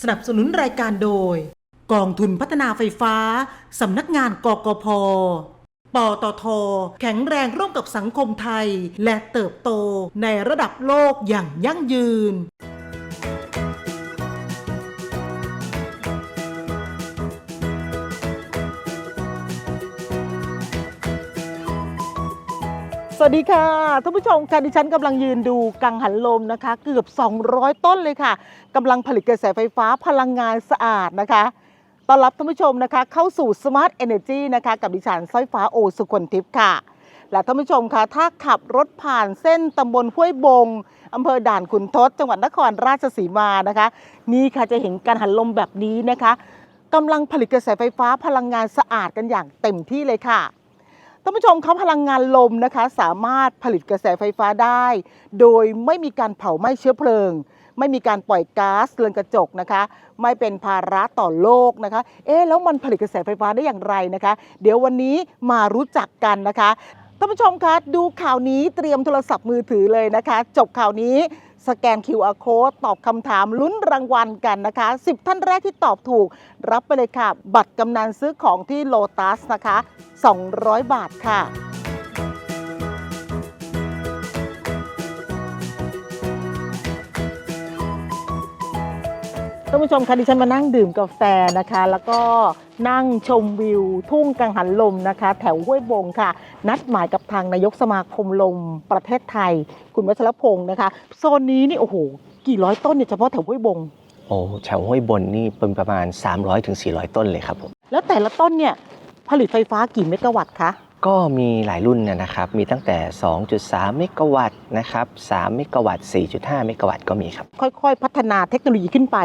สนับสนุนรายการโดย กองทุนพัฒนาไฟฟ้า สำนักงานกกพ ปตท แข็งแรงร่วมกับสังคมไทย และเติบโตในระดับโลกอย่างยั่งยืน สวัสดีค่ะท่านผู้ชมค่ะดิฉันกำลังยืนดูกังหันลมนะคะ เกือบ 200 ต้นเลยค่ะกำลังผลิตกระแสไฟฟ้าพลังงานสะอาดนะคะต้อนรับท่านผู้ชมนะคะเข้าสู่ Smart Energy นะคะกับดิฉันสร้อยฟ้าโอสุคนทิพย์ค่ะ และท่านผู้ชมคะถ้าขับรถผ่านเส้นตำบลห้วยบงอำเภอด่านขุนทด จังหวัดนครราชสีมานะคะ นี่ค่ะจะเห็นการหันลมแบบนี้นะคะกำลังผลิตกระแสไฟฟ้าพลังงานสะอาดกันอย่างเต็มที่เลยค่ะ ท่านผู้ชมครับพลังงานลมนะคะสามารถผลิตกระแสไฟฟ้าได้ โดยไม่มีการเผาไหม้เชื้อเพลิง ไม่มีการปล่อยก๊าซเรือนกระจกนะคะ ไม่เป็นภาระต่อโลกนะคะ เอ๊ะแล้วมันผลิตกระแสไฟฟ้าได้อย่างไรนะคะ เดี๋ยววันนี้มารู้จักกันนะคะท่านผู้ชมคะดูข่าวนี้เตรียมโทรศัพท์มือถือเลยนะคะ จบข่าวนี้ สแกน QR code ตอบคำถามลุ้นรางวัลกันนะคะ 10 ท่านแรกที่ตอบถูก รับไปเลยค่ะ บัตรกำนันซื้อของที่โลตัสนะคะ 200 บาทค่ะ ท่านผู้ชมคะดิฉันมานั่งดื่มกาแฟนะคะ แล้วก็นั่งชมวิว ทุ่งกังหันลมนะคะ แถวห้วยบงค่ะ นัดหมายกับทางนายกสมาคมลมประเทศไทย คุณวัชรพงศ์นะคะโซนนี้นี่โอ้โหกี่ร้อยต้นเนี่ยเฉพาะแถวห้วยบงโอ้แถวห้วยบนนี่เป็นประมาณ 300-400ถึง400ต้นเลยครับผมแล้วแต่ละต้นเนี่ยผลิตไฟฟ้ากี่เมกะวัตต์คะ ก็มีหลายรุ่นนะนะครับ มีตั้งแต่ 2.3 เมกะวัตต์นะครับ 3 เมกะวัตต์ 4.5 เมกะวัตต์ก็มีครับ ค่อยๆ พัฒนาเทคโนโลยีขึ้นไป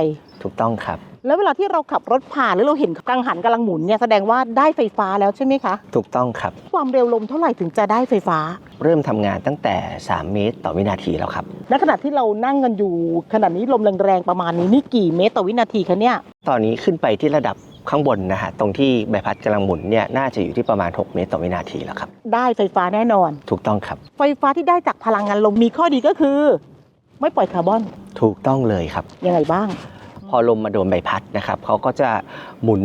ถูกต้องครับ แล้วเวลาที่เราขับรถผ่านหรือเราเห็นกังหันกำลังหมุนเนี่ยแสดงว่าได้ไฟฟ้าแล้วใช่ไหมคะ ถูกต้องครับ ความเร็วลมเท่าไหร่ถึงจะได้ไฟฟ้า เริ่มทำงานตั้งแต่ 3 เมตรต่อวินาทีแล้วครับ ณ ขณะที่เรานั่งกันอยู่ขณะนี้ลมแรงๆ ประมาณนี้นี่กี่เมตรต่อวินาทีคะเนี่ย ตอนนี้ขึ้นไปที่ระดับ ข้างบนนะฮะตรงที่ใบพัดกำลังหมุนเนี่ยน่าจะอยู่ที่ประมาณ 6 เมตรต่อวินาทีแล้วครับ ได้ไฟฟ้าแน่นอน ถูกต้องครับ ไฟฟ้าที่ได้จากพลังงานลมมีข้อดีก็คือ ไม่ปล่อยคาร์บอนถูกต้องเลยครับ ยังไงบ้าง พอลมมาโดนใบพัดนะครับเขาก็จะหมุน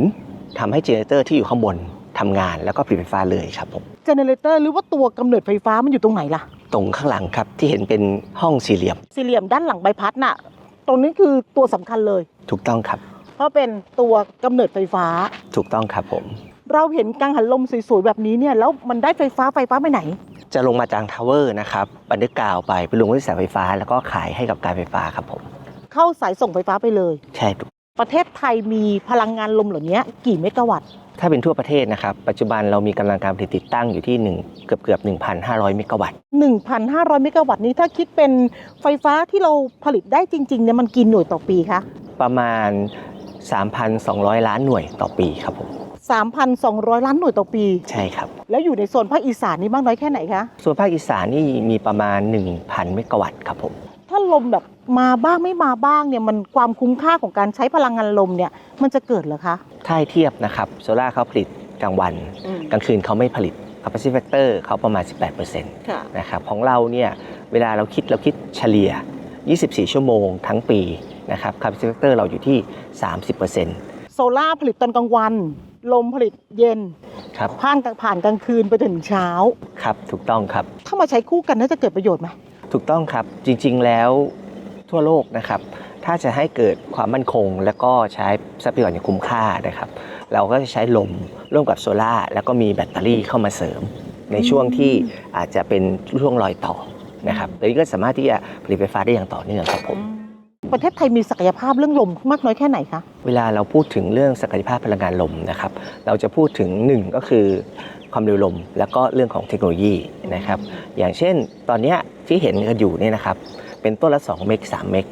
ทำให้เจเนเรเตอร์ที่อยู่ข้างบนทำงานแล้วก็ผลิตไฟฟ้าเลยครับผมเจเนเรเตอร์หรือว่าตัวกำเนิดไฟฟ้ามันอยู่ตรงไหนล่ะ ตรงข้างหลังครับที่เห็นเป็นห้องสี่เหลี่ยมสี่เหลี่ยมด้านหลังใบพัดน่ะ ตรงนี้คือตัวสำคัญเลย ถูกต้องครับ เพราะเป็นตัวกำเนิดไฟฟ้า ถูกต้องครับผม เราเห็นกังหันลมสวยๆแบบนี้เนี่ยแล้วมันได้ไฟฟ้าไฟฟ้าไปไหน จะลงมาจากทาวเวอร์นะครับบันทึกกาวไปไปลงที่สายไฟฟ้า แล้วก็ขายให้กับการไฟฟ้าครับผม เข้าสายส่งไฟฟ้าไปเลย ใช่ถูกประเทศไทยมีพลังงานลมเหล่านี้กี่เมกะวัตต์ถ้าเป็นทั่วประเทศนะครับ ปัจจุบันเรามีกำลังการผลิตติดตั้งอยู่ที่หนึ่งเกือบเกือบ1,500 เมกะวัตต์ 1,500 เมกะวัตต์นี้ถ้าคิดเป็นไฟฟ้าที่เราผลิตได้จริงๆเนี่ยมันกินหน่วยต่อปีคะ ประมาณ 3,200 ล้านหน่วยต่อปีครับผม3,200 ล้านหน่วยต่อปี ใช่ครับ แล้วอยู่ในโซนภาคอีสานนี่มากน้อยแค่ไหนคะส่วนภาคอีสานนี่มีประมาณ 1,000 เมกะวัตต์ครับผม ถ้าลมแบบมาบ้างไม่มาบ้างเนี่ยมันความคุ้มค่าของการใช้พลังงานลมเนี่ยมันจะเกิดเหรอคะ ถ้าให้เทียบนะครับโซล่าร์เขาผลิตกลางวันกลางคืนเขาไม่ผลิต capacity factor เขาประมาณ 18%ค่ะ นะครับของเราเนี่ยเวลาเราคิดเราคิดเฉลี่ย 24 ชั่วโมงทั้งปีนะครับ capacity factor เราอยู่ที่ 30%โซล่าร์ผลิตตอนกลางวัน ลมผลิตเย็นครับผ่านผ่านกลางคืนไปถึงเช้า ครับ ถูกต้องครับ ถ้ามาใช้คู่กันน่าจะเกิดประโยชน์ไหมถูกต้องครับจริงๆแล้วทั่วโลกนะครับถ้าจะให้เกิดความมั่นคง แล้วก็ใช้ทรัพยากรอย่างคุ้มค่านะครับเราก็จะใช้ลมร่วมกับโซลาร์แล้วก็มีแบตเตอรี่เข้ามาเสริม ในช่วงที่อาจจะเป็นช่วงรอยต่อ นะครับแล้วก็สามารถที่จะผลิตไฟฟ้าได้อย่างต่อเนื่องครับผม ประเทศไทยมีศักยภาพเรื่องลมมากน้อยแค่ไหนคะ เวลาเราพูดถึงเรื่องศักยภาพพลังงานลมนะครับ เราจะพูดถึงหนึ่งก็คือความเร็วลม แล้วก็เรื่องของเทคโนโลยีนะครับ อย่างเช่นตอนเนี้ยที่เห็นกันอยู่เนี่ยนะครับ เป็นต้นละ 2 เมก3เมก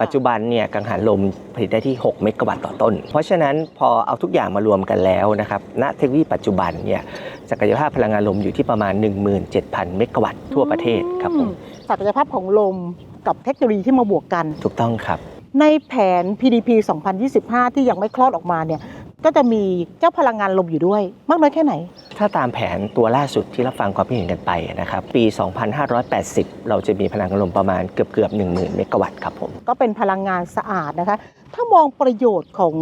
ปัจจุบันเนี่ยกังหันลมผลิตได้ที่ 6 เมกะวัตต์ต่อต้น เพราะฉะนั้นพอเอาทุกอย่างมารวมกันแล้วนะครับณเทคโนโลยีปัจจุบันเนี่ยศักยภาพพลังงานลมอยู่ที่ประมาณ 17,000 เมกะวัตต์ทั่วประเทศครับผมศักยภาพของลมกับเทคโนโลยีที่มาบวกกัน ถูกต้องครับ ในแผน PDP 2025 ที่ยังไม่คลอดออกมาเนี่ย ก็จะมีเจ้าพลังงานลมอยู่ด้วย มากน้อยแค่ไหน ถ้าตามแผนตัวล่าสุดที่รับฟังความคิดเห็นกันไปนะครับ ปี 2580 เราจะมีพลังงานลมประมาณเกือบเกือบๆ10,000 เมกะวัตต์ครับผม ก็เป็นพลังงานสะอาดนะคะ ถ้ามองประโยชน์ของ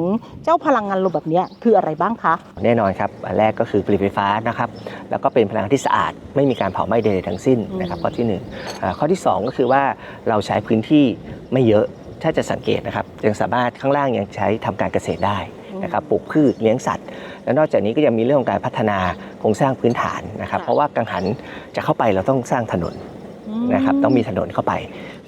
เจ้าพลังงานลมแบบเนี้ยคืออะไรบ้างคะ แน่นอนครับ อันแรกก็คือผลิตไฟฟ้านะครับ แล้วก็เป็นพลังงานที่สะอาด ไม่มีการเผาไหม้ใดๆทั้งสิ้นนะครับอืมข้อที่หนึ่งอ่าข้อที่สองก็คือว่าเราใช้พื้นที่ไม่เยอะ ถ้าจะสังเกตนะครับยังสามารถข้างล่างยังใช้ทำการเกษตรได้ นะครับปลูกพืชเลี้ยงสัตว์ และนอกจากนี้ก็ยังมีเรื่องของการพัฒนาโครงสร้างพื้นฐานนะครับ เพราะว่ากังหันจะเข้าไปเราต้องสร้างถนนนะครับต้องมีถนนเข้าไป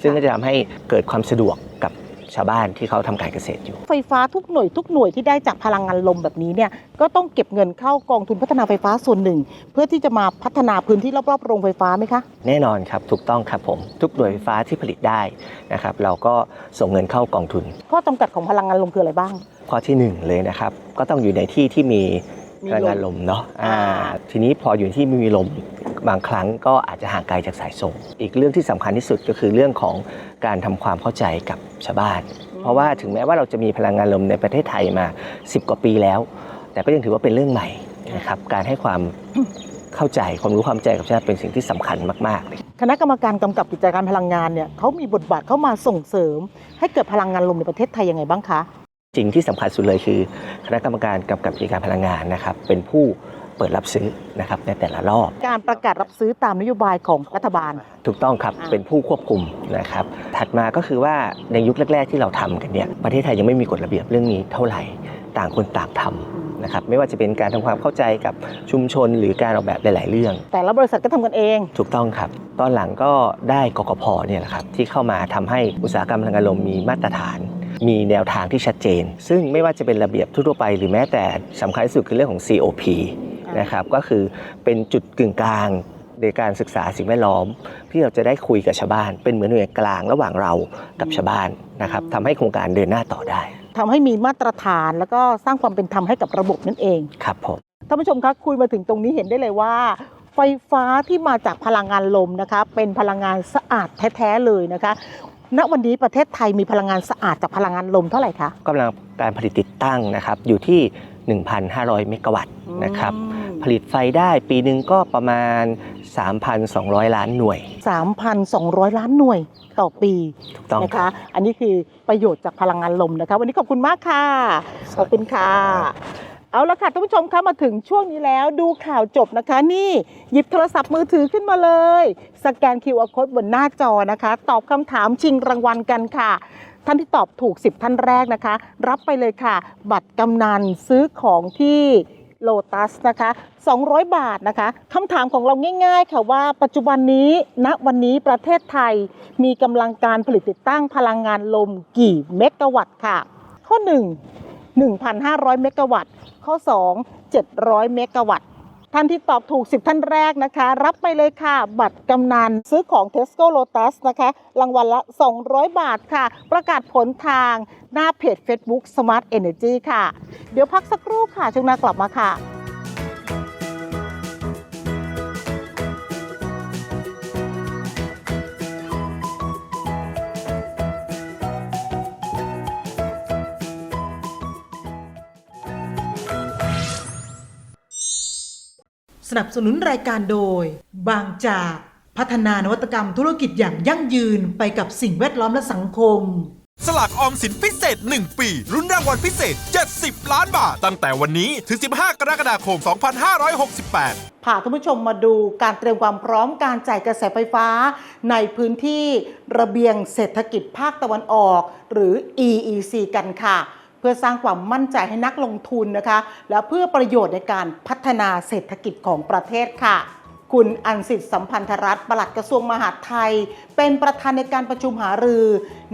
ซึ่งก็จะทำให้เกิดความสะดวกกับ ชาวบ้านที่เขาทำการเกษตรอยู่ ไฟฟ้าทุกหน่วยทุกหน่วยที่ได้จากพลังงานลมแบบนี้เนี่ยก็ต้องเก็บเงินเข้ากองทุนพัฒนาไฟฟ้าส่วนหนึ่ง เพื่อที่จะมาพัฒนาพื้นที่รอบๆโรงไฟฟ้าไหมคะแน่นอนครับถูกต้องครับผมทุกหน่วยไฟฟ้าที่ผลิตได้นะครับเราก็ส่งเงินเข้ากองทุน ข้อจำกัดของพลังงานลมคืออะไรบ้าง ข้อที่หนึ่งเลยนะครับก็ต้องอยู่ในที่ที่มีมี พลังงานลลมมเนาะอ่าอ่าทีนี้พออยู่ที่ไม่มีลมบางครั้งก็อาจจะห่างไกลจากสายส่ง อีกเรื่องที่สำคัญที่สุดก็คือเรื่องของการทำความเข้าใจกับชาวบ้าน เพราะว่าถึงแม้ว่าเราจะมีพลังงานลมในประเทศไทยมา 10 กว่าปีแล้ว แต่ก็ยังถือว่าเป็นเรื่องใหม่นะครับการให้ความเข้าใจความรู้ความใจกับชาวบ้านเป็นสิ่งที่สำคัญมากๆเลยคณะกรรมการกำกับกิจการพลังงานเนี่ยเขามีบทบาทเข้ามาส่งเสริม ให้เกิดพลังงานลมในประเทศไทยยังไงบ้างคะ สิ่งที่สำคัญสุดเลยคือ คณะกรรมการกำกับกิจการพลังงานนะครับเป็นผู้เปิดรับซื้อนะครับในแต่ละรอบ การประกาศรับซื้อตามนโยบายของรัฐบาล ถูกต้องครับอ่าเป็นผู้ควบคุมนะครับ ถัดมาก็คือว่าในยุคแรก ๆ ที่เราทำกันเนี่ยประเทศไทยยังไม่มีกฎระเบียบเรื่องนี้เท่าไหร่ต่างคนต่างทำนะครับไม่ว่าจะเป็นการทำความเข้าใจกับชุมชนหรือการออกแบบหลาย ๆ เรื่อง แต่ละบริษัทก็ทำกันเอง ถูกต้องครับ ตอนหลังก็ได้กกพเนี่ยแหละครับที่เข้ามาทำให้อุตสาหกรรมพลังงานลมมีมาตรฐาน มีแนวทางที่ชัดเจน ซึ่งไม่ว่าจะเป็นระเบียบทั่วๆไป หรือแม้แต่สำคัญที่สุดคือเรื่องของ COP นะครับก็คือเป็นจุดกึ่งกลางในการศึกษาสิ่งแวดล้อม ที่เราจะได้คุยกับชาวบ้าน เป็นเหมือนหน่วยกลางระหว่างเรากับชาวบ้านนะครับทำให้โครงการเดินหน้าต่อได้ ทำให้มีมาตรฐานแล้วก็สร้างความเป็นธรรมให้กับระบบนั่นเองครับผม ท่านผู้ชมคะคุยมาถึงตรงนี้เห็นได้เลยว่า ไฟฟ้าที่มาจากพลังงานลมนะคะ เป็นพลังงานสะอาดแท้ๆเลยนะคะ ณวันนี้ประเทศไทยมีพลังงานสะอาดจากพลังงานลมเท่าไหร่คะกำลังการผลิตติดตั้งนะครับอยู่ที่ 1,500 เมกะวัตต์นะครับผลิตไฟได้ปีหนึ่งก็ประมาณ 3,200 ล้านหน่วย 3,200 ล้านหน่วยต่อปีถูกต้องนะครัคะบอันนี้คือประโยชน์จากพลังงานลมนะคะ วันนี้ขอบคุณมากค่ะ ขอบคุณค่ะ เอาละค่ะท่านผู้ชมคะมาถึงช่วงนี้แล้วดูข่าวจบนะคะ นี่หยิบโทรศัพท์มือถือขึ้นมาเลย สแกน QR code บนหน้าจอนะคะ ตอบคำถามชิงรางวัลกันค่ะ ท่านที่ตอบถูก 10 ท่านแรกนะคะ รับไปเลยค่ะ บัตรกำนันซื้อของที่โลตัสนะคะ 200 บาทนะคะคำถามของเราง่าย ๆ ค่ะว่าปัจจุบันนี้ณวันนี้ประเทศไทยมีกำลังการผลิตติดตั้งพลังงานลมกี่เมกะวัตต์ค่ะ ข้อ 1 1,500 เมกะวัตต์ ข้อ 2 700 เมกะวัตต์ท่านที่ตอบถูก 10 ท่านแรกนะคะ รับไปเลยค่ะ บัตรกำนันซื้อของ Tesco Lotus นะคะ รางวัลละ 200 บาทค่ะ ประกาศผลทางหน้าเพจ Facebook Smart Energy ค่ะ เดี๋ยวพักสักครู่ค่ะ ช่วงหน้ากลับมาค่ะ สนับสนุนรายการโดย บางจากพัฒนานวัตกรรมธุรกิจอย่างยั่งยืนไปกับสิ่งแวดล้อมและสังคม สลากออมสินพิเศษ 1 ปีรุ่นรางวัลพิเศษ 70 ล้านบาท ตั้งแต่วันนี้ถึง 15 กรกฎาคม 2568พาท่านผู้ชมมาดูการเตรียมความพร้อมการจ่ายกระแสไฟฟ้า ในพื้นที่ระเบียงเศรษฐกิจภาคตะวันออก หรือ EEC กันค่ะ เพื่อสร้างความมั่นใจให้นักลงทุนนะคะ และเพื่อประโยชน์ในการพัฒนาเศรษฐกิจของประเทศค่ะ คุณอันสิทธิ์สัมพันธรัฐปลัดกระทรวงมหาดไทย เป็นประธานในการประชุมหารือ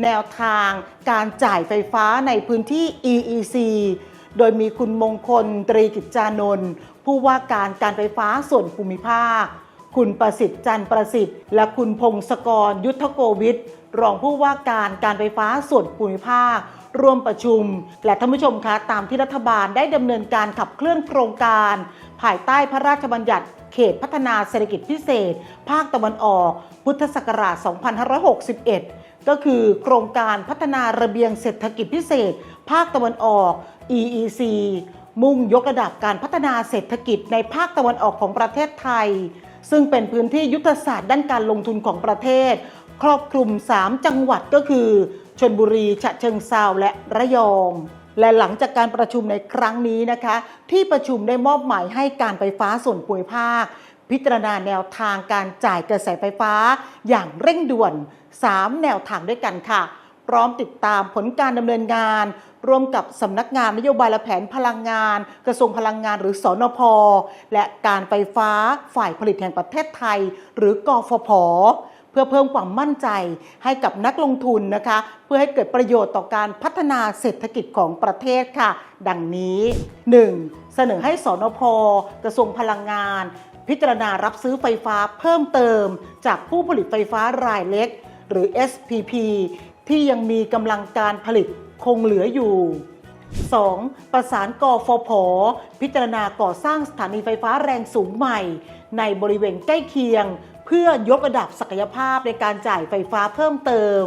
แนวทางการจ่ายไฟฟ้าในพื้นที่ EEC โดยมีคุณมงคลตรีกิจจานนท์ผู้ว่าการการไฟฟ้าส่วนภูมิภาค คุณประสิทธิ์จันประสิทธิ์ และคุณพงศกรยุทธโกวิทรองผู้ว่าการการไฟฟ้าส่วนภูมิภาค ร่วมประชุม และท่านผู้ชมคะตามที่รัฐบาลได้ดำเนินการขับเคลื่อนโครงการ ภายใต้พระราชบัญญัติเขตพัฒนาเศรษฐกิจพิเศษ ภาคตะวันออก พุทธศักราช 2561 ก็คือโครงการพัฒนาระเบียงเศรษฐกิจพิเศษ ภาคตะวันออก EEC มุ่งยกระดับการพัฒนาเศรษฐกิจในภาคตะวันออกของประเทศไทย ซึ่งเป็นพื้นที่ยุทธศาสตร์ด้านการลงทุนของประเทศ ครอบคลุม 3 จังหวัดก็คือ ชนบุรีฉะเชิงเซาและระยอง และหลังจากการประชุมในครั้งนี้นะคะ ที่ประชุมได้มอบหมายให้การไฟฟ้าส่วนภูมิภาค พิจารณาแนวทางการจ่ายกระแสไฟฟ้า อย่างเร่งด่วน 3 แนวทางด้วยกันค่ะ พร้อมติดตามผลการดำเนินงานร่วมกับสำนักงานนโยบายและแผนพลังงาน กระทรวงพลังงานหรือสอนพและการไฟฟ้าฝ่ายผลิตแห่งประเทศไทย หรือกฟผ เพื่อเพิ่มความมั่นใจให้กับนักลงทุนนะคะ เพื่อให้เกิดประโยชน์ต่อการพัฒนาเศรษฐกิจของประเทศค่ะ ดังนี้ 1. เสนอให้สอนพกระทรวงพลังงาน พิจารณารับซื้อไฟฟ้าเพิ่มเติม จากผู้ผลิตไฟฟ้ารายเล็ก หรือ SPP ที่ยังมีกำลังการผลิตคงเหลืออยู่ 2. ประสานกฟผ พิจารณาก่อสร้างสถานีไฟฟ้าแรงสูงใหม่ ในบริเวณใกล้เคียง เพื่อยกระดับศักยภาพในการจ่ายไฟฟ้าเพิ่มเติม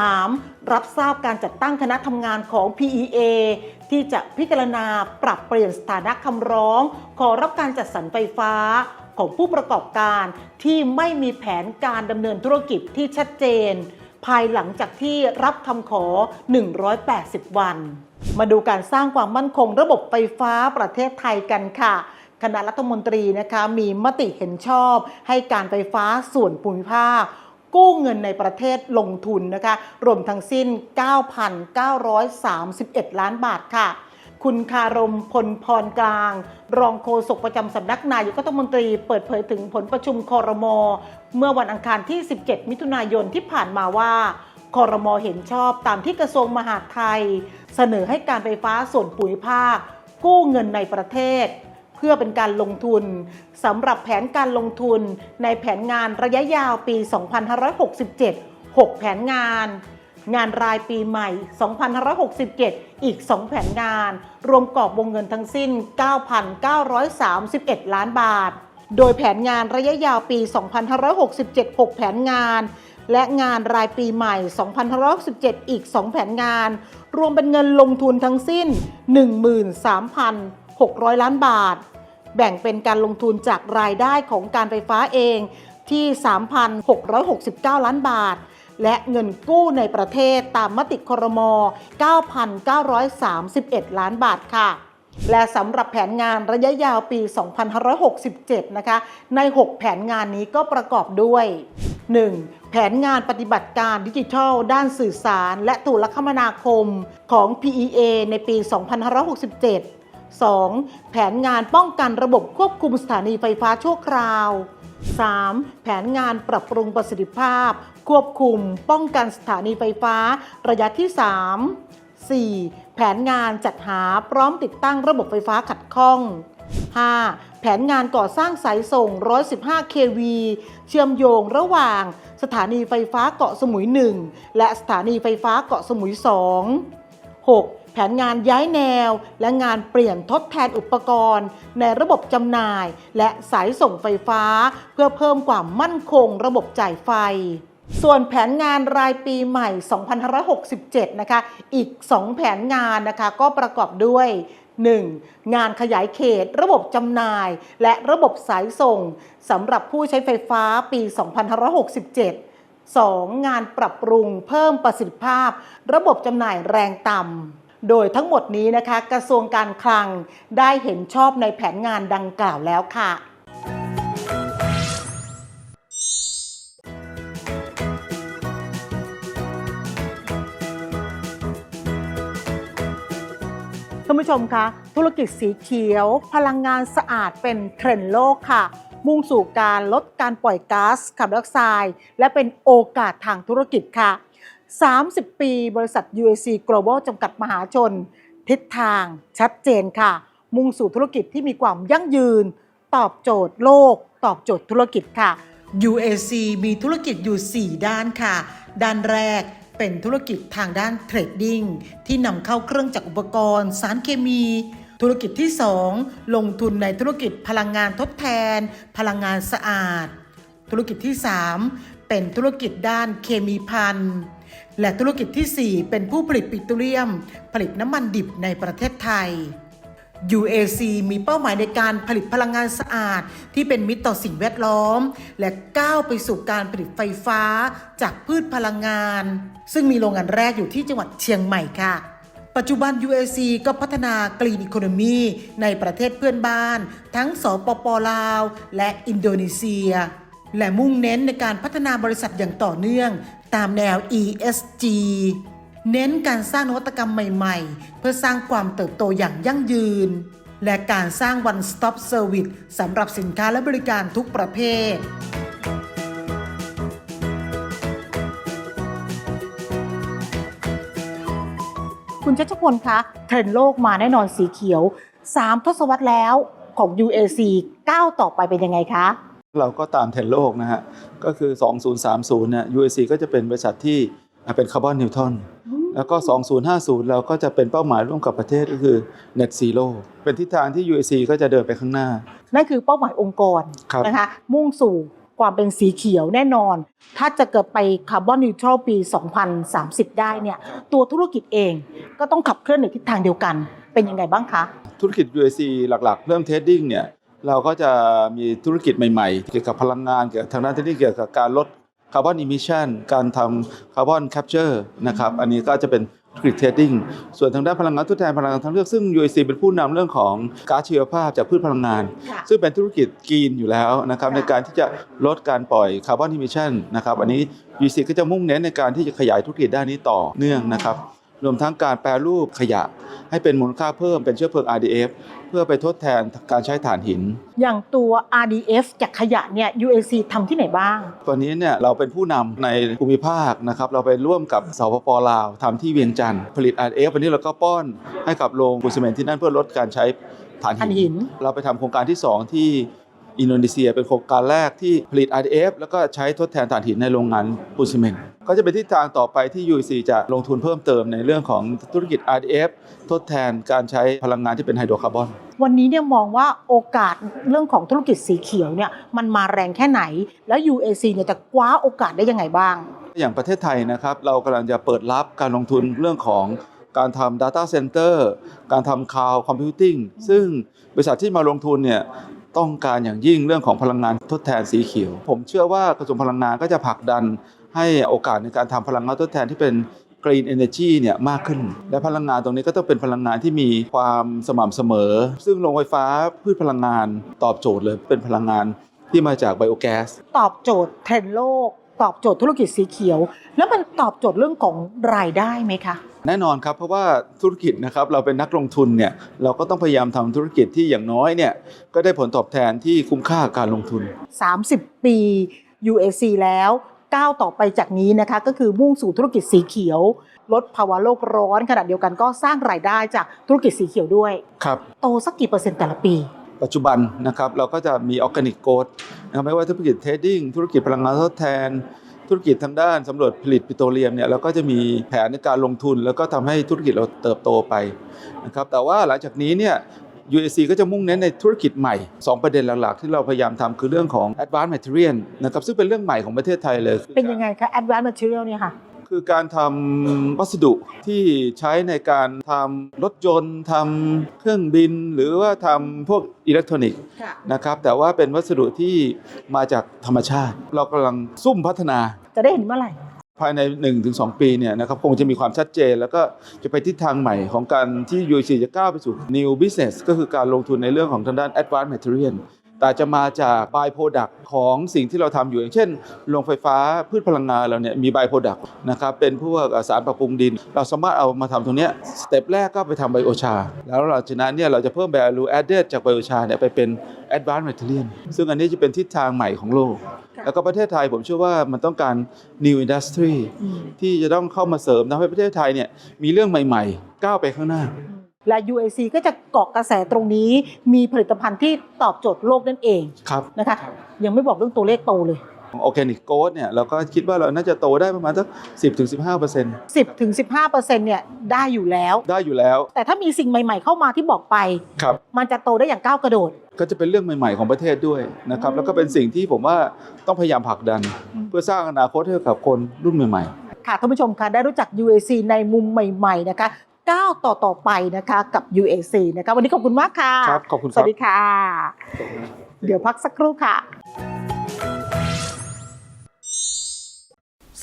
3. รับทราบการจัดตั้งคณะทำงานของ PEA ที่จะพิจารณาปรับเปลี่ยนสถานะคำร้อง ขอรับการจัดสรรไฟฟ้าของผู้ประกอบการที่ไม่มีแผนการดำเนินธุรกิจที่ชัดเจน ภายหลังจากที่รับคำขอ 180 วัน มาดูการสร้างความมั่นคงระบบไฟฟ้าประเทศไทยกันค่ะ คณะรัฐมนตรีนะคะมีมติเห็นชอบให้การไฟฟ้าส่วนภูมิภาคกู้เงินในประเทศลงทุนนะคะรวมทั้งสิ้น 9,931 ล้านบาทค่ะ คุณคารมพลพรกลาง รองโฆษกประจำสำนักนายกรัฐมนตรีเปิดเผยถึงผลประชุมคอรมอเมื่อวันอังคารที่ 17 มิถุนายนที่ผ่านมาว่าคอรมอเห็นชอบตามที่กระทรวงมหาดไทย เสนอให้การไฟฟ้าส่วนภูมิภาค กู้เงินในประเทศ พื่อเป็นการลงทุนสำหรับแผนการลงทุนในแผนงานระยะยาวปี 2567 6 แผนงาน งานรายปีใหม่ 2567 อีก 2 แผนงาน รวมกรอบวงเงินทั้งสิ้น 9,931 ล้านบาท โดยแผนงานระยะยาวปี 2567 6 แผนงาน และงานรายปีใหม่ 2567 อีก 2 แผนงาน รวมเป็นเงินลงทุนทั้งสิ้น 13,000 600 ล้านบาท แบ่งเป็นการลงทุนจากรายได้ของการไฟฟ้าเองที่ 3,669 ล้านบาท และเงินกู้ในประเทศตามมติครม 9,931 ล้านบาทค่ะและสำหรับแผนงานระยะยาวปี 2567 นะคะ ใน 6 แผนงานนี้ก็ประกอบด้วย 1. แผนงานปฏิบัติการดิจิทัล ด้านสื่อสาร และโทรคมนาคมของ PEA ในปี 2567 2. แผนงานป้องกันระบบควบคุมสถานีไฟฟ้าชั่วคราว 3. แผนงานปรับปรุงประสิทธิภาพ ควบคุม ป้องกันสถานีไฟฟ้า ระยะที่ 3 4. แผนงานจัดหาพร้อมติดตั้งระบบไฟฟ้าขัดข้อง 5. แผนงานก่อสร้างสายส่ง 115 kV เชื่อมโยงระหว่าง สถานีไฟฟ้าเกาะสมุย 1 และสถานีไฟฟ้าเกาะสมุย 2 6. แผนงานย้ายแนว และงานเปลี่ยนทดแทนอุปกรณ์ ในระบบจำหน่าย และสายส่งไฟฟ้า เพื่อเพิ่มความมั่นคงระบบจ่ายไฟส่วนแผนงานรายปีใหม่ 2567 นะคะ อีก 2 แผนงานนะคะก็ประกอบด้วย 1. งานขยายเขต ระบบจำหน่าย และระบบสายส่งสำหรับผู้ใช้ไฟฟ้าปี 2567 2. งานปรับปรุงเพิ่มประสิทธิภาพ ระบบจำหน่ายแรงต่ำ โดยทั้งหมดนี้นะคะกระทรวงการคลังได้เห็นชอบในแผนงานดังกล่าวแล้วค่ะท่านผู้ชมคะธุรกิจสีเขียว พลังงานสะอาดเป็นเทรนด์โลกค่ะ มุ่งสู่การลดการปล่อยก๊าซคาร์บอนไดออกไซด์และเป็นโอกาสทางธุรกิจค่ะ 30 ปี บริษัท UAC Global จำกัดมหาชน ทิศทางชัดเจนค่ะ มุ่งสู่ธุรกิจที่มีความยั่งยืน ตอบโจทย์โลก ตอบโจทย์ธุรกิจค่ะ UAC มีธุรกิจอยู่ 4 ด้านค่ะ ด้านแรกเป็นธุรกิจทางด้านเทรดดิ้งที่นำเข้าเครื่องจักรอุปกรณ์ สารเคมี ธุรกิจที่ 2 ลงทุนในธุรกิจพลังงานทดแทน พลังงานสะอาด ธุรกิจที่ 3 เป็นธุรกิจด้านเคมีพัน และธุรกิจที่ 4 เป็นผู้ผลิตปิโตรเลียม ผลิตน้ำมันดิบในประเทศไทย UAC มีเป้าหมายในการผลิตพลังงานสะอาด ที่เป็นมิตรต่อสิ่งแวดล้อม และก้าวไปสู่การผลิตไฟฟ้าจากพืชพลังงาน ซึ่งมีโรงงานแรกอยู่ที่จังหวัดเชียงใหม่ค่ะ ปัจจุบัน UAC ก็พัฒนากรีนอีโคโนมีในประเทศเพื่อนบ้าน ทั้งสปปลาว และอินโดนีเซีย และมุ่งเน้นในการพัฒนาบริษัทอย่างต่อเนื่อง ตามแนว ESG เน้นการสร้างนวัตกรรมใหม่ๆ เพื่อสร้างความเติบโตอย่างยั่งยืน และการสร้าง one stop service สำหรับสินค้าและบริการทุกประเภทคุณชัชพลคะเทรนด์โลกมาแน่นอนสีเขียว 3 ทศวรรษแล้วของ UAC ก้าวต่อไปเป็นยังไงคะ เราก็ตามเทรนด์โลกนะฮะ ก็คือ 2030 เนี่ย UAC ก็จะเป็นบริษัทที่เป็นคาร์บอนนิวทรอนแล้วก็ 2050 เราก็จะเป็นเป้าหมายร่วมกับประเทศก็คือ Net Zero เป็นทิศทางที่ UAC ก็จะเดินไปข้างหน้า นั่นคือเป้าหมายองค์กรครับนะคะมุ่งสู่ความเป็นสีเขียวแน่นอน ถ้าจะเกิดไปคาร์บอนนิวทรัลปี 2030 ได้เนี่ย ตัวธุรกิจเองก็ต้องขับเคลื่อนในทิศทางเดียวกัน เป็นยังไงบ้างคะ ธุรกิจ UAC หลักๆ เริ่มเทรดดิ้งเนี่ย เราก็จะมีธุรกิจใหม่ๆ เกี่ยวกับพลังงานเกี่ยวกับทางด้านเทรดดิ้งเกี่ยวกับการลดคาร์บอนอิมิชันการทำคาร์บอนแคปเจอร์นะครับอันนี้ก็จะเป็นธุรกิจเทรดดิ้งส่วนทางด้านพลังงานทดแทนพลังงานทางเลือกซึ่ง UAC เป็นผู้นำเรื่องของก๊าซชีวภาพจากพืชพลังงานค่ะซึ่งเป็นธุรกิจกรีนอยู่แล้วนะครับค่ะในการที่จะลดการปล่อยคาร์บอนอิมิชันนะครับอันนี้ UAC ก็จะมุ่งเน้นในการที่จะขยายธุรกิจด้านนี้ต่อเนื่องนะครับ รวมทั้งการแปรรูปขยะ ให้เป็นมูลค่าเพิ่มเป็นเชื้อเพลิง RDF เพื่อไปทดแทนการใช้ถ่านหิน อย่างตัว RDF จากขยะเนี่ย UAC ทำที่ไหนบ้าง ตอนนี้เนี่ยเราเป็นผู้นำในภูมิภาคนะครับ เราไปร่วมกับสปปลาวทำที่เวียงจันทร์ผลิต RDF วันนี้เราก็ป้อนให้กับโรงปูนซีเมนต์ที่นั่นเพื่อลดการใช้ถ่านถ่านหิหินนเราไปทำโครงการที่ 2 ที่ อินโดนีเซียเป็นโครงการแรกที่ผลิต RDF แล้วก็ใช้ทดแทนถ่านหินในโรงงานปูนซีเมนต์ก็จะเป็นทิศทางต่อไปที่ UEC จะลงทุนเพิ่มเติมในเรื่องของธุรกิจ RDF ทดแทนการใช้พลังงานที่เป็นไฮโดรคาร์บอนวันนี้เนี่ยมองว่าโอกาสเรื่องของธุรกิจสีเขียวเนี่ยมันมาแรงแค่ไหน แล้ว UAC เนี่ยจะคว้าโอกาสได้ยังไงบ้าง อย่างประเทศไทยนะครับ เรากำลังจะเปิดรับการลงทุนเรื่องของการทำ Data Center การทำ Cloud Computing ซึ่งบริษัทที่มาลงทุนเนี่ย ต้องการอย่างยิ่งเรื่องของพลังงานทดแทนสีเขียว ผมเชื่อว่ากระทรวงพลังงานก็จะผลักดันให้โอกาสในการทำพลังงานทดแทนที่เป็น Green Energy เนี่ยมากขึ้น และพลังงานตรงนี้ก็ต้องเป็นพลังงานที่มีความสม่ำเสมอ ซึ่งโรงไฟฟ้าพืชพลังงานตอบโจทย์เลยเป็นพลังงานที่มาจากไบโอแก๊สตอบโจทย์เทรนด์โลก ตอบโจทย์ธุรกิจสีเขียว แล้วมันตอบโจทย์เรื่องของรายได้ไหมคะ แน่นอนครับเพราะว่าธุรกิจนะครับเราเป็นนักลงทุนเนี่ยเราก็ต้องพยายามทำธุรกิจที่อย่างน้อยเนี่ยก็ได้ผลตอบแทนที่คุ้มค่ากับการลงทุน 30 ปี UAC แล้วก้าวต่อไปจากนี้นะคะก็คือมุ่งสู่ธุรกิจสีเขียว ลดภาวะโลกร้อนขณะเดียวกันก็สร้างรายได้จากธุรกิจสีเขียวด้วย ครับ โตสักกี่เปอร์เซ็นต์แต่ละปี ปัจจุบันนะครับเราก็จะมีออร์แกนิกโกดนะครับไม่ว่าธุรกิจเทรดดิ้งธุรกิจพลังงานทดแทน ธุรกิจทางด้านสำรวจผลิตปิโตรเลียมเนี่ยเราก็จะมีแผนในการลงทุน แล้วก็ทำให้ธุรกิจเราเติบโตไปนะครับแต่ว่าหลังจากนี้เนี่ย UAC ก็จะมุ่งเน้นในธุรกิจใหม่ 2 ประเด็นหลักๆ ที่เราพยายามทำคือเรื่องของ Advanced Material นะครับซึ่งเป็นเรื่องใหม่ของประเทศไทยเลย เป็นยังไงคะ Advanced Material เนี่ยค่ะ คือการทำวัสดุที่ใช้ในการทำรถยนต์ทำเครื่องบิน หรือว่าทำพวกอิเล็กทรอนิกส์ค่ะนะครับแต่ว่าเป็นวัสดุที่มาจากธรรมชาติ เรากำลังซุ่มพัฒนา จะได้เห็นเมื่อไหร่ภายใน 1-2 ปีเนี่ยนะครับคงจะมีความชัดเจน แล้วก็จะไปทิศทางใหม่ของการที่ UIC จะก้าวไปสู่ new business ก็คือการลงทุนในเรื่องของทางด้าน advanced material แต่จะมาจาก by product ของสิ่งที่เราทำอยู่อย่างเช่นโรงไฟฟ้าพืชพลังงานเราเนี่ยมี by product นะครับเป็นพวกสารปรับปรุงดิน เราสามารถเอามาทำตรงเนี้ยสเต็ปแรกก็ไปทำไบโอชา แล้วหลังจากนั้นเนี่ยเราจะเพิ่ม value added จากไบโอชาเนี่ยไปเป็น advanced material ซึ่งอันนี้จะเป็นทิศทางใหม่ของโลกค่ะแล้วก็ประเทศไทยผมเชื่อว่ามันต้องการ new industry ที่จะต้องเข้ามาเสริมทำให้ประเทศไทยเนี่ยมีเรื่องใหม่ๆ ก้าวไปข้างหน้า และ UAC ก็จะเกาะกระแสตรงนี้ มีผลิตภัณฑ์ที่ตอบโจทย์โลกนั่นเองครับนะคะ ยังไม่บอกเรื่องตัวเลขโตเลย ออร์แกนิกโกดเนี่ยเราก็คิดว่าเราน่าจะโตได้ประมาณสัก10-15% 10ถึง15เปอร์เซ็นต์เนี่ยได้อยู่แล้ว ได้อยู่แล้ว แต่ถ้ามีสิ่งใหม่ ๆ เข้ามาที่บอกไป ครับ มันจะโตได้อย่างก้าวกระโดด ก็จะเป็นเรื่องใหม่ๆของประเทศด้วยนะครับแล้วก็เป็นสิ่งที่ผมว่าต้องพยายามผลักดันเพื่อสร้างอนาคตให้กับคนรุ่นใหม่ ๆ ค่ะท่านผู้ชมคะได้รู้จัก UAC ในมุมใหม่ ๆ นะคะ ก้าวต่อต่อไปนะคะกับ UAC นะคะวันนี้ขอบคุณมากค่ะครับขอบคุณคสรับวัสดีค่ะ เดี๋ยวพักสักครู่ค่ะ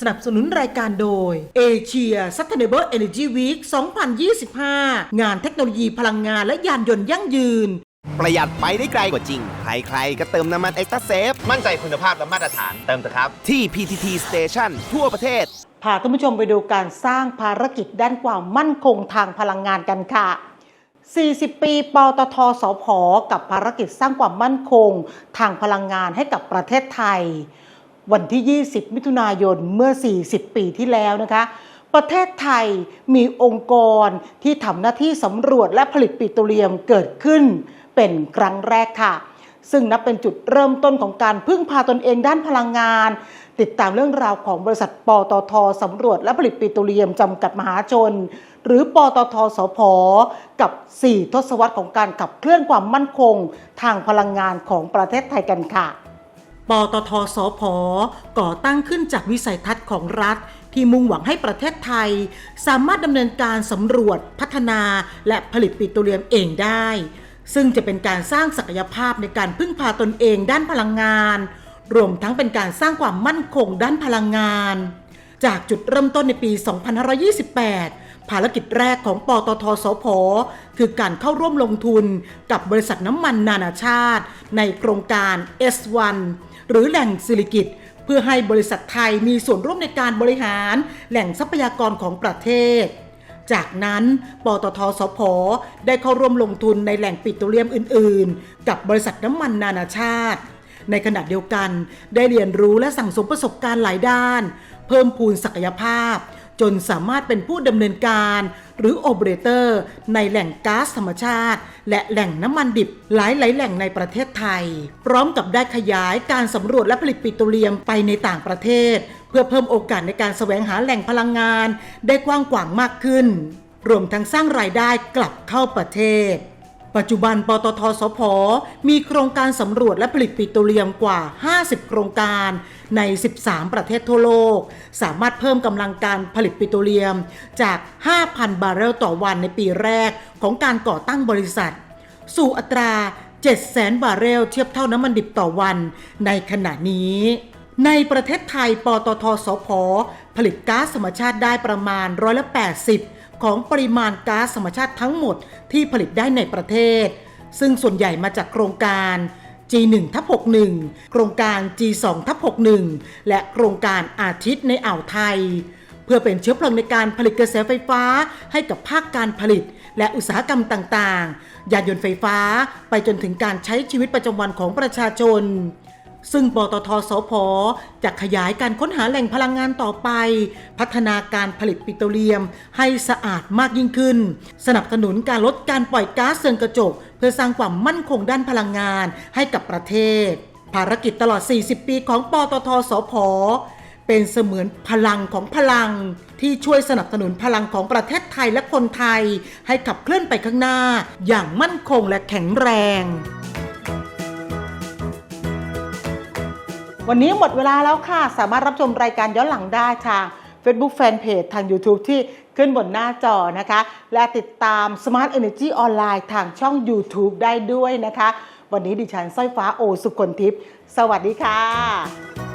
สนับสนุนรายการโดย Asia Sustainable Energy Week 2025 งานเทคโนโลยีพลังงานและยานยนต์ยั่งยืน ประหยัดไปได้ไกลกว่าจริง ใครๆ ก็เติมน้ำมันเอ็กซ์ตร้าเซฟมั่นใจคุณภาพและมาตรฐานเติมเถอะครับ ที่ PTT Station ทั่วประเทศ พาท่านผู้ชมไปดูการสร้างภารกิจด้านความมั่นคงทางพลังงานกันค่ะ 40 ปีปตทสพกับภารกิจสร้างความมั่นคงทางพลังงานให้กับประเทศไทย วันที่ 20 มิถุนายนเมื่อ 40 ปีที่แล้วนะคะประเทศไทยมีองค์กรที่ทำหน้าที่สำรวจและผลิตปิโตรเลียมเกิดขึ้น เป็นครั้งแรกค่ะ ซึ่งนับเป็นจุดเริ่มต้นของการพึ่งพาตนเองด้านพลังงาน ติดตามเรื่องราวของบริษัทปตทสำรวจและผลิตปิโตรเลียมจำกัดมหาชน หรือปตทสพกับ 4 ทศวรรษของการขับเคลื่อนความมั่นคง ทางพลังงานของประเทศไทยกันค่ะปตทสพก่อตั้งขึ้นจากวิสัยทัศน์ของรัฐ ที่มุ่งหวังให้ประเทศไทย สามารถดำเนินการสำรวจพัฒนา และผลิตปิโตรเลียมเองได้ ซึ่งจะเป็นการสร้างศักยภาพในการพึ่งพาตนเองด้านพลังงาน รวมทั้งเป็นการสร้างความมั่นคงด้านพลังงาน จากจุดเริ่มต้นในปี 2528 ภารกิจแรกของปตทสพคือการเข้าร่วมลงทุนกับบริษัทน้ำมันนานาชาติ ในโครงการ S1 หรือแหล่งสิริกิตเพื่อให้บริษัทไทยมีส่วนร่วมในการบริหารแหล่งทรัพยากรของประเทศจากนั้น ปตทสพได้เข้าร่วมลงทุนในแหล่งปิโตรเลียมอื่น ๆ กับบริษัทน้ำมันนานาชาติ ในขณะเดียวกัน ได้เรียนรู้และสั่งสมประสบการณ์หลายด้าน เพิ่มพูนศักยภาพ จนสามารถเป็นผู้ดำเนินการ หรือโอเปอเรเตอร์ ในแหล่งก๊าซธรรมชาติ และแหล่งน้ำมันดิบหลายหลายแหล่งในประเทศไทย พร้อมกับได้ขยายการสำรวจและผลิตปิโตรเลียมไปในต่างประเทศ เพื่อเพิ่มโอกาสในการแสวงหาแหล่งพลังงาน ได้กว้างขวางมากขึ้น รวมทั้งสร้างรายได้กลับเข้าประเทศ ปัจจุบันปตทสพมีโครงการสำรวจและผลิตปิโตรเลียมกว่า 50 โครงการใน 13 ประเทศทั่วโลก สามารถเพิ่มกำลังการผลิตปิโตรเลียมจาก 5,000 บาร์เรลต่อวันในปีแรกของการก่อตั้งบริษัท สู่อัตรา 700,000 บาร์เรลเทียบเท่าน้ำมันดิบต่อวันในขณะนี้ในประเทศไทย ปตทสพผลิตก๊าซธรรมชาติได้ประมาณร้อยละ80 ของปริมาณก๊าซธรรมชาติทั้งหมดที่ผลิตได้ในประเทศ ซึ่งส่วนใหญ่มาจากโครงการ G1 ทับ61 โครงการ G2 ทับ61 และโครงการอาทิตย์ในอ่าวไทย เพื่อเป็นเชื้อเพลิงในการผลิตกระแสไฟฟ้าให้กับภาคการผลิต และอุตสาหกรรมต่างๆ ยานยนต์ไฟฟ้าไปจนถึงการใช้ชีวิตประจำวันของประชาชน ซึ่งปตทสพจะขยายการค้นหาแหล่งพลังงานต่อไป พัฒนาการผลิตปิโตรเลียมให้สะอาดมากยิ่งขึ้น สนับสนุนการลดการปล่อยก๊าซเรือนกระจก เพื่อสร้างความมั่นคงด้านพลังงานให้กับประเทศ ภารกิจตลอด 40 ปีของปตทสพเป็นเสมือนพลังของพลัง ที่ช่วยสนับสนุนพลังของประเทศไทยและคนไทย ให้ขับเคลื่อนไปข้างหน้า อย่างมั่นคงและแข็งแรง วันนี้หมดเวลาแล้วค่ะ สามารถรับชมรายการย้อนหลังได้ทาง Facebook Fanpage ทาง YouTube ที่ขึ้นบนหน้าจอนะคะ และติดตาม Smart Energy ออนไลน์ทางช่อง YouTube ได้ด้วยนะคะ วันนี้ดิฉันสร้อยฟ้าโอสุคนทิพย์สวัสดีค่ะ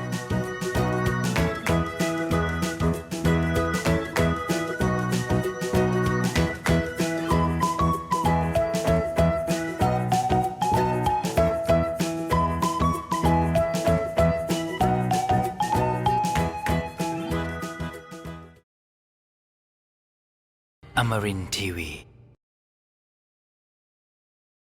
Amarin Tiwi.